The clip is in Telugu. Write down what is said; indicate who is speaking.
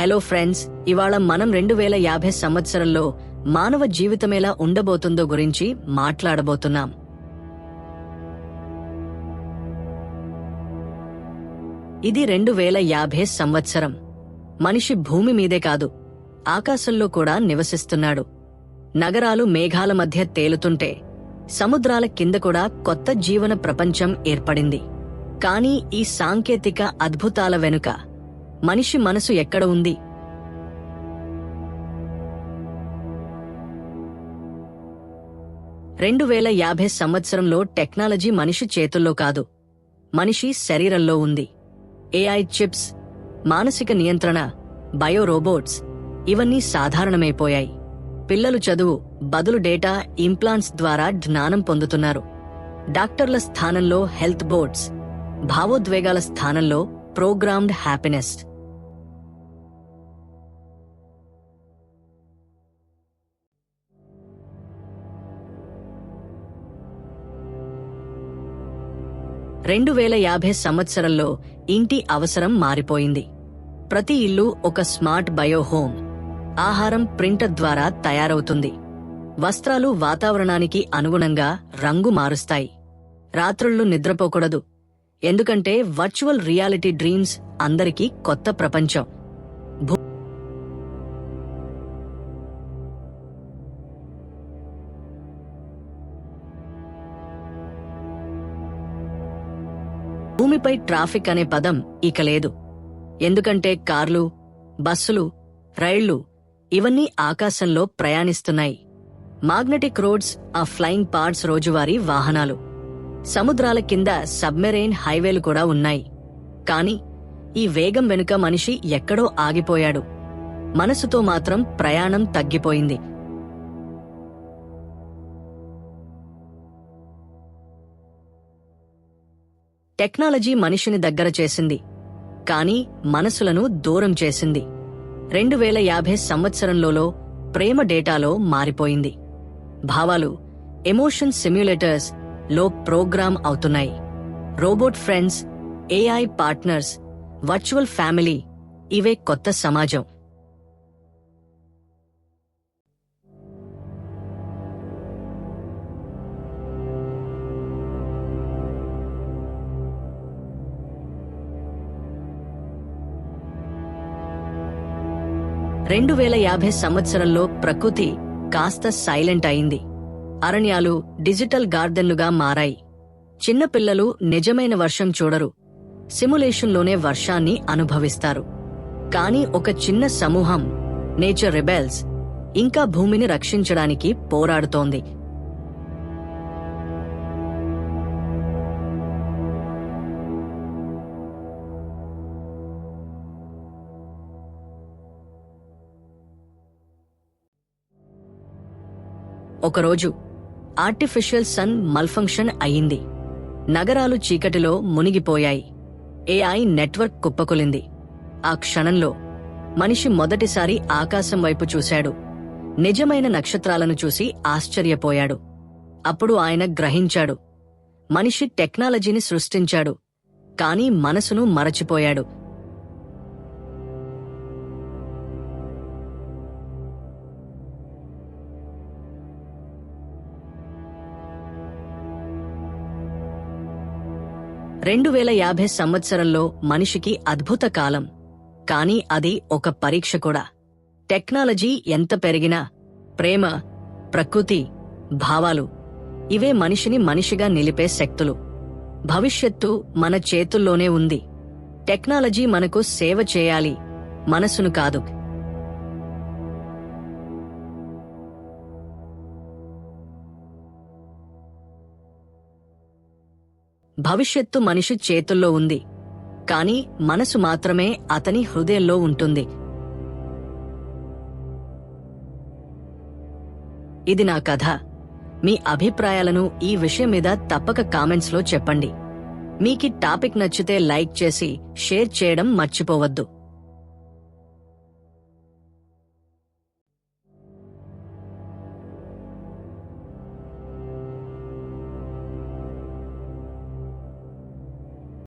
Speaker 1: హలో ఫ్రెండ్స్ ఇవాళ మనం రెండు వేల యాభై సంవత్సరంలో మానవ జీవితమేలా ఉండబోతుందో గురించి మాట్లాడబోతున్నాం. ఇది రెండు వేల యాభై సంవత్సరం. మనిషి భూమి మీదే కాదు ఆకాశంలో కూడా నివసిస్తున్నాడు. నగరాలు మేఘాల మధ్య తేలుతుంటే సముద్రాల కింద కూడా కొత్త జీవన ప్రపంచం ఏర్పడింది. కానీ ఈ సాంకేతిక అద్భుతాల వెనుక మనిషి మనసు ఎక్కడ ఉంది? రెండు వేల యాభై సంవత్సరంలో టెక్నాలజీ మనిషి చేతుల్లో కాదు. మనిషి శరీరంలో ఉంది. ఏఐ చిప్స్ మానసిక నియంత్రణ బయో రోబోట్స్ ఇవన్నీ సాధారణమైపోయాయి. పిల్లలు చదువు బదులు డేటా ఇంప్లాంట్స్ ద్వారా జ్ఞానం పొందుతున్నారు. డాక్టర్ల స్థానంలో హెల్త్ బోర్డ్స్ భావోద్వేగాల స్థానంలో ప్రోగ్రామ్డ్ హ్యాపీనెస్. రెండు వేల యాభై సంవత్సరంలో ఇంటి అవసరం మారిపోయింది. ప్రతి ఇల్లు ఒక స్మార్ట్ బయో హోమ్ ఆహారం ప్రింటర్ ద్వారా తయారవుతుంది. వస్త్రాలు వాతావరణానికి అనుగుణంగా రంగు మారుస్తాయి. రాత్రుళ్ళు నిద్రపోకూడదు. ఎందుకంటే వర్చువల్ రియాలిటీ డ్రీమ్స్ అందరికీ కొత్త ప్రపంచం. భూమిపై ట్రాఫిక్ అనే పదం ఇక లేదు. ఎందుకంటే కార్లు బస్సులు రైళ్ళు ఇవన్నీ ఆకాశంలో ప్రయాణిస్తున్నాయి. మాగ్నెటిక్ రోడ్స్ ఆ ఫ్లయింగ్ పార్ట్స్ రోజువారీ వాహనాలు. సముద్రాల కింద సబ్మెరైన్ హైవేలు కూడా ఉన్నాయి. కాని ఈ వేగం వెనుక మనిషి ఎక్కడో ఆగిపోయాడు. మనసుతో మాత్రం ప్రయాణం తగ్గిపోయింది. టెక్నాలజీ మనిషిని దగ్గర చేసింది. కానీ మనసులను దూరం చేసింది. రెండు వేల యాభై సంవత్సరంలో ప్రేమ డేటాలో మారిపోయింది. భావాలు ఎమోషన్ సిమ్యులేటర్స్లో ప్రోగ్రామ్ అవుతున్నాయి. Robot friends AI partners virtual family ఇవే కొత్త సమాజం. రెండు వేల యాభై సంవత్సరంలో ప్రకృతి కాస్త సైలెంట్ అయింది. అరణ్యాలు డిజిటల్ గార్డెన్లుగా మారాయి. చిన్నపిల్లలు నిజమైన వర్షం చూడరు. సిములేషన్లోనే వర్షాన్ని అనుభవిస్తారు. కానీ ఒక చిన్న సమూహం నేచర్ రిబెల్స్ ఇంకా భూమిని రక్షించడానికి పోరాడుతోంది. ఒకరోజు ఆర్టిఫిషియల్ సన్ మల్ఫంక్షన్ అయింది నగరాలు చీకటిలో మునిగిపోయాయి. ఏఐ నెట్వర్క్ కుప్పకొలింది. ఆ క్షణంలో మనిషి మొదటిసారి ఆకాశం వైపు చూశాడు. నిజమైన నక్షత్రాలను చూసి ఆశ్చర్యపోయాడు. అప్పుడు ఆయన గ్రహించాడు. మనిషి టెక్నాలజీని సృష్టించాడు. కానీ మనసును మరచిపోయాడు. రెండు వేల యాభై సంవత్సరంలో మనిషికి అద్భుత కాలం. కానీ అది ఒక పరీక్ష కూడా. టెక్నాలజీ ఎంత పెరిగినా ప్రేమ ప్రకృతి భావాలు ఇవే మనిషిని మనిషిగా నిలిపే శక్తులు. భవిష్యత్తు మన చేతుల్లోనే ఉంది. టెక్నాలజీ మనకు సేవ చేయాలి మనసును కాదు. భవిష్యత్తు మనిషి చేతుల్లో ఉంది. కాని మనసు మాత్రమే అతని హృదయంలో ఉంటుంది. ఇది నా కథ. మీ అభిప్రాయాలను ఈ విషయం మీద తప్పక కామెంట్స్లో చెప్పండి. మీకు టాపిక్ నచ్చితే లైక్ చేసి షేర్ చేయడం మర్చిపోవద్దు.